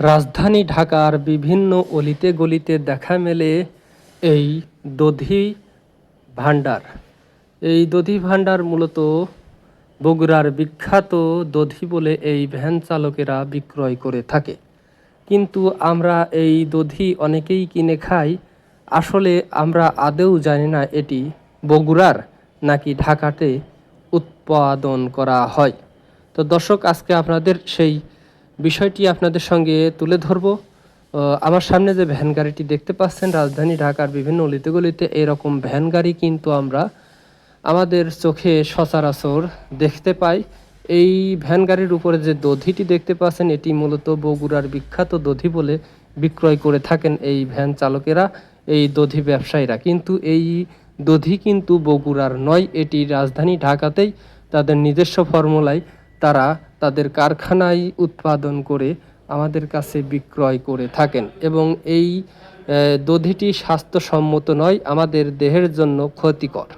রাজধানী ঢাকার বিভিন্ন অলিতে গলিতে দেখা মেলে এই দধি ভাণ্ডার। এই দধি ভাণ্ডার মূলত বগুড়ার বিখ্যাত দধি বলে এই ভ্যান চালকেরা বিক্রয় করে থাকে। কিন্তু আমরা এই দধি অনেকেই কিনে খাই। আসলে আমরা আদৌ জানি না এটি বগুড়ার নাকি ঢাকাতে উৎপাদন করা হয়। তো দর্শক, আজকে আপনাদের সেই বিষয়টি আপনাদের সঙ্গে তুলে ধরব। আমার সামনে যে ভ্যান গাড়িটি দেখতে পাচ্ছেন, রাজধানী ঢাকার বিভিন্ন অলিতে এরকম ভ্যান গাড়ি কিন্তু আমরা আমাদের চোখে সচরাচর দেখতে পাই। এই ভ্যান গাড়ির উপরে যে দধিটি দেখতে পাচ্ছেন, এটি মূলত বগুড়ার বিখ্যাত দধি বলে বিক্রয় করে থাকেন এই ভ্যান চালকেরা, এই দধি ব্যবসায়ীরা। কিন্তু এই দধি কিন্তু বগুড়ার নয়, এটি রাজধানী ঢাকাতেই তাদের নিজস্ব ফর্মুলায় তারা তাদের কারখানায় উৎপাদন করে আমাদের কাছে বিক্রয় করে থাকেন এবং এই দধিটি স্বাস্থ্যসম্মত নয়, আমাদের দেহের জন্য ক্ষতিকর।